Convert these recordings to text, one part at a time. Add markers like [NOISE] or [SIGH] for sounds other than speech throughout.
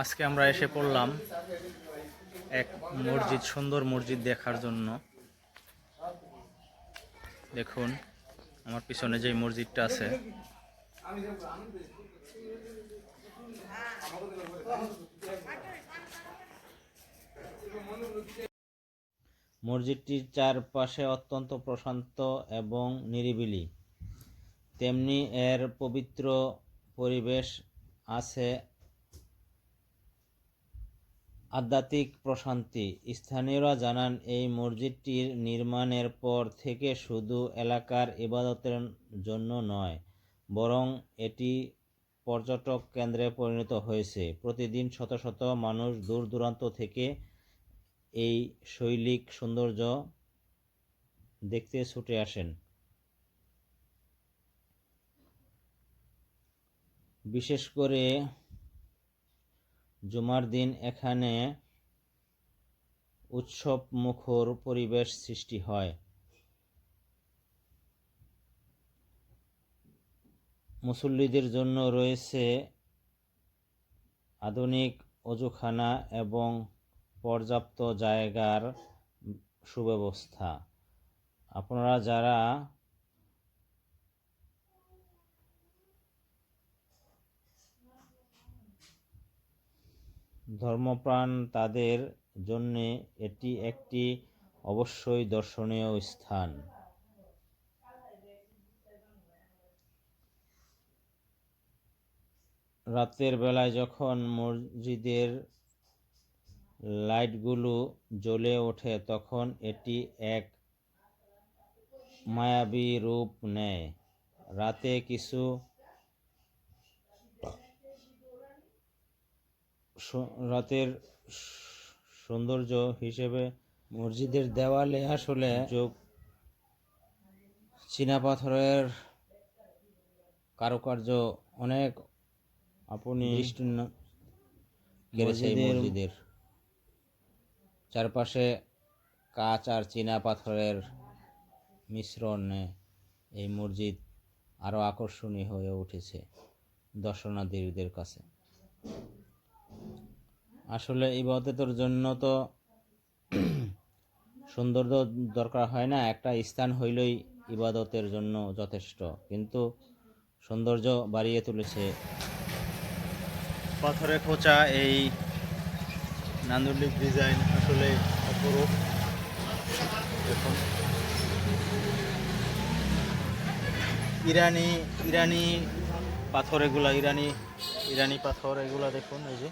আজকে আমরা এসে পড়লাম এক মসজিদ, সুন্দর মসজিদ দেখার জন্য। দেখুন, আমার পিছনে যে মসজিদটা আছে। মসজিদটির চারপাশে অত্যন্ত প্রশান্ত এবং নিরিবিলি। তেমনি এর পবিত্র পরিবেশ আছে আধ্যাত্মিক প্রশান্তি। স্থানীয়রা জানান, এই মসজিদটির নির্মাণের পর থেকে শুধু এলাকার ইবাদতের জন্য নয়, বরং এটি পর্যটক কেন্দ্রে পরিণত হয়েছে। প্রতিদিন শত শত মানুষ দূর দূরান্ত থেকে এই শৈলিক সৌন্দর্য দেখতে ছুটে আসেন। বিশেষ করে জুমার দিন এখানে উৎসব মুখর পরিবেশ সৃষ্টি হয়। মুসল্লিদের জন্য রয়েছে আধুনিক অজুখানা এবং পর্যাপ্ত জায়গার সুব্যবস্থা। আপনারা যারা ধর্মপ্রাণ তাদের জন্যে এটি একটি অবশ্যই দর্শনীয় স্থান। রাতের বেলায় যখন মসজিদের লাইটগুলো জ্বলে ওঠে, তখন এটি এক মায়াবী রূপ নেয়। রাতে কিছু রাতের সৌন্দর্য হিসেবে মসজিদের দেওয়ালে আসলে যোগ চীনাপাথরের কারুকার্য অনেক আপনি মসজিদের চারপাশে কাঁচ আর চীনা পাথরের মিশ্রণে এই মসজিদ আরও আকর্ষণীয় হয়ে উঠেছে দর্শনার্থীদের কাছে। আসলে ইবাদতের জন্য তো [CLEARS THROAT] সৌন্দর্য দরকার হয় না, একটা স্থান হইলেই ইবাদতের জন্য যথেষ্ট। কিন্তু সৌন্দর্য বাড়িয়ে তুলেছে। পাথরে খোঁচা এই নান্দনিক ডিজাইন আসলে অপরূপ। দেখুন। ইরানি ইরানি পাথর এগুলা, ইরানি ইরানি পাথর এগুলা দেখুন, এই যে।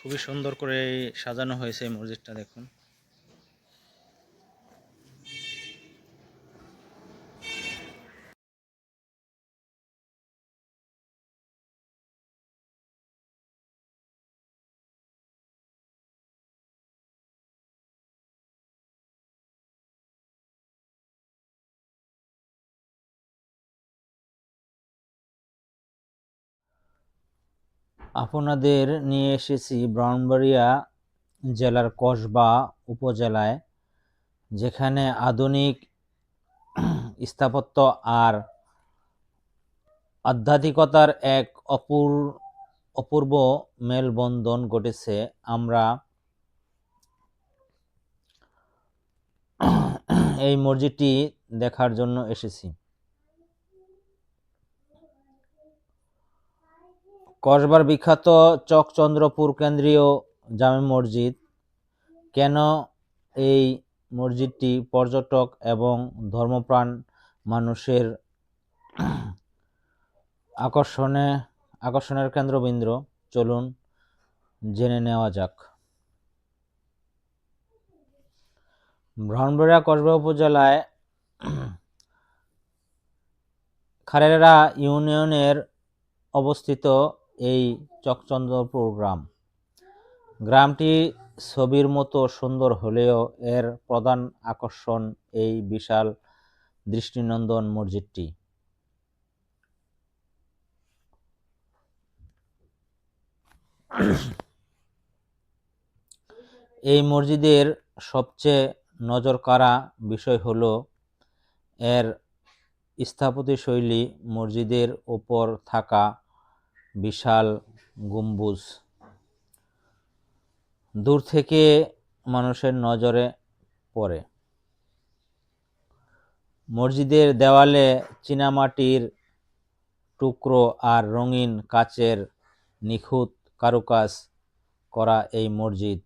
খুবই সুন্দর করে সাজানো হয়েছে এই মসজিদটা দেখুন। আপনাদের নিয়ে এসেছি ব্রাহ্মণবাড়িয়া জেলার কসবা উপজেলায়, যেখানে আধুনিক স্থাপত্য আর আধ্যাত্মিকতার এক অপূর, অপূর্ব মেলবন্ধন ঘটেছে। আমরা এই মসজিদটি দেখার জন্য এসেছি। কসবার বিখ্যাত চকচন্দ্রপুর কেন্দ্রীয় জামে মসজিদ। কেন এই মসজিদটি পর্যটক এবং ধর্মপ্রাণ মানুষের আকর্ষণে, আকর্ষণের কেন্দ্রবিন্দ্র চলুন জেনে নেওয়া যাক। ব্রাহ্মণবাড়িয়া কসবা উপজেলায় খারেরা ইউনিয়নের অবস্থিত এই চকচন্দ্রপুর গ্রাম। গ্রামটি ছবির মতো সুন্দর হলেও এর প্রধান আকর্ষণ এই বিশাল দৃষ্টিনন্দন মসজিদটি। এই মসজিদের সবচেয়ে নজর নজরকাড়া বিষয় হল এর স্থাপত্যশৈলী মসজিদের ওপর থাকা বিশাল গম্বুজ। দূর থেকে মানুষের নজরে পড়ে। মসজিদের দেওয়ালে চীনামাটির টুকরো আর রঙিন কাচের নিখুঁত কারুকাজ করা এই মসজিদ।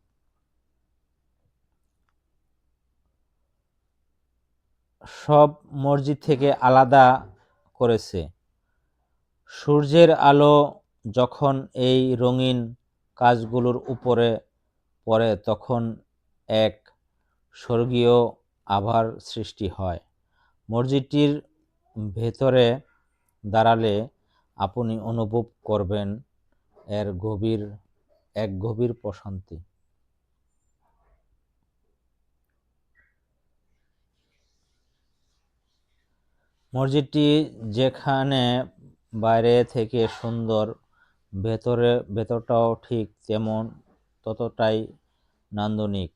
সব মসজিদ থেকে আলাদা করেছে। সূর্যের আলো যখন এই রঙিন কাজগুলোর উপরে পড়ে, তখন এক স্বর্গীয় আভার সৃষ্টি হয়। মসজিদটির ভেতরে দাঁড়ালে আপনি অনুভব করবেন এর গভীর, এক গভীর প্রশান্তি। মসজিদটি যেখানে বাইরে থেকে সুন্দর, ভেতরে, ভেতরটাও ঠিক তেমন ততটাই নান্দনিক।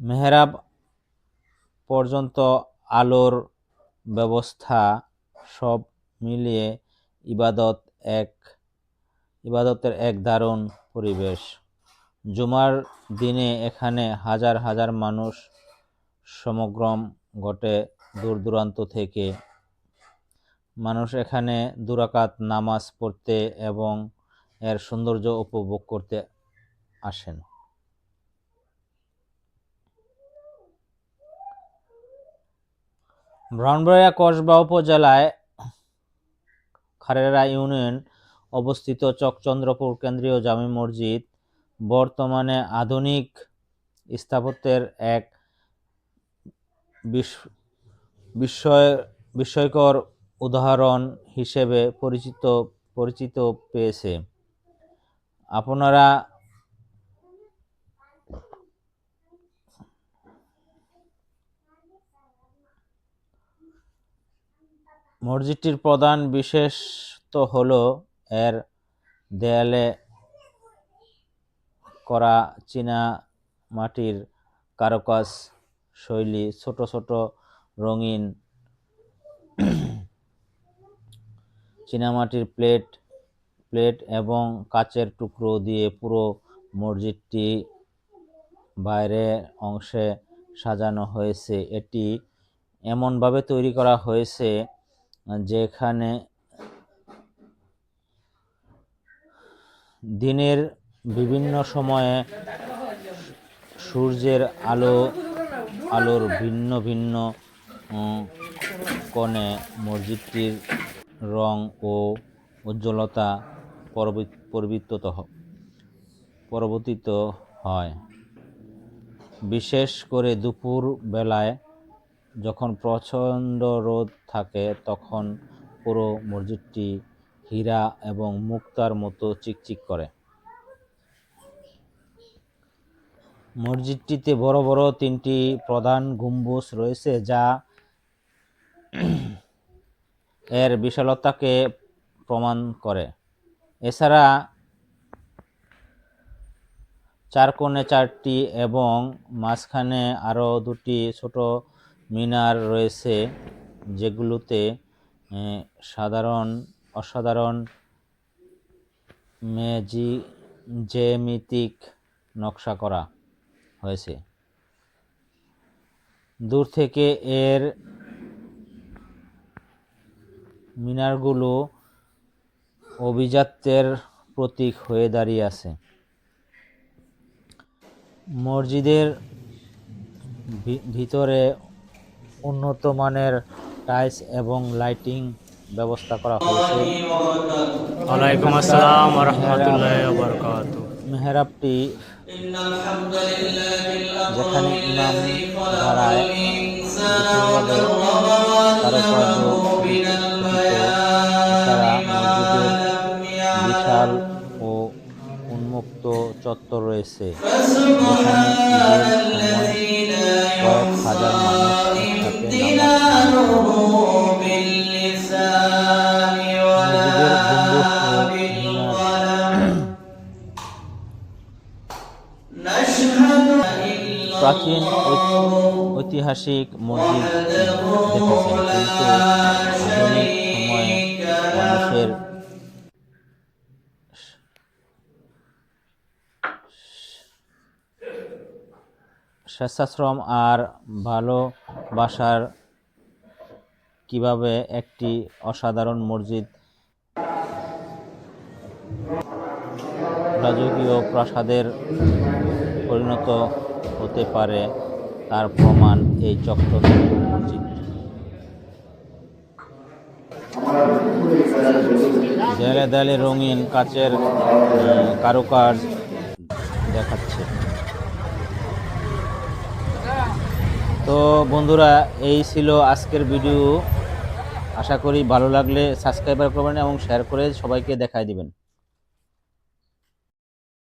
মেহরাব পর্যন্ত আলোর ব্যবস্থা সব মিলিয়ে ইবাদত এক, ইবাদতের এক দারুণ পরিবেশ। জুমার দিনে এখানে হাজার হাজার মানুষ সমগ্রম ঘটে দূর দূরান্ত থেকে। মানুষ এখানে দুরাকাত নামাজ পড়তে এবং এর সৌন্দর্য উপভোগ করতে আসেন। ব্রাহ্মণবাড়িয়া কসবা উপজেলায় খারেরা ইউনিয়ন অবস্থিত চকচন্দ্রপুর কেন্দ্রীয় জামি মসজিদ বর্তমানে আধুনিক স্থাপত্যের এক বিস- বিস্ময় বিস্ময়কর উদাহরণ হিসেবে পরিচিত পরিচিত পেয়েছে। আপনারা মসজিদটির প্রধান বিশেষত্ব হল এর দেয়ালে করা চীনা মাটির কারুকাজ শৈলী, ছোট ছোট রঙিন চীনামাটির প্লেট প্লেট এবং কাচের টুকরো দিয়ে পুরো মসজিদটি বাইরে অংশে সাজানো হয়েছে। এটি এমনভাবে তৈরি করা হয়েছে যেখানে দিনের বিভিন্ন সময়ে সূর্যের আলো, আলোর ভিন্ন ভিন্ন কোণে মসজিদটির রং ও উজ্জ্বলতা পরবি- পরিবর্তিত পরিবর্তিত হয়। বিশেষ করে দুপুর বেলায় যখন প্রচণ্ড রোদ থাকে, তখন পুরো মসজিদটি হীরা এবং মুক্তার মতো চিকচিক করে। মসজিদটিতে বড় বড় তিনটি প্রধান গম্বুজ রয়েছে যা এর বিশালতাকে প্রমাণ করে। এছাড়া চার কোণে চারটি এবং মাঝখানে আরও দুটি ছোট মিনার রয়েছে, যেগুলোতে সাধারণ, অসাধারণ ম্যাজি জ্যামিতিক নকশা করা। হয়েছে। দূর থেকে এর মিনারগুলো অভিজাত্যের প্রতীক হয়ে দাঁড়িয়ে আছে। মসজিদের ভিতরে উন্নত মানের টাইলস এবং লাইটিং ব্যবস্থা করা হয়েছে। ওয়ালাইকুম আসসালাম রহমতুল্লাহ মেহরাবটি যেখানে ইমাম দাঁড়ায় বিশাল ও উন্মুক্ত চত্বর রয়েছে। হাজার মানুষ ঐতিহাসিক মসজিদ দেখেছেন কিন্তু আধুনিক সময়ে মানুষের স্বেচ্ছাশ্রম আর ভালোবাসার কীভাবে একটি অসাধারণ মসজিদ রাজকীয় প্রাসাদের পরিণত হতে পারে, তার প্রমাণ এই চক্রধর মসজিদ দেয়ালে দেয়ালে রঙিন কাচের কারুকাজ দেখাচ্ছে। তো বন্ধুরা, এই ছিল আজকের ভিডিও। আশা করি ভালো লাগলে সাবস্ক্রাইবার করবেন এবং শেয়ার করে সবাইকে দেখায় দিবেন।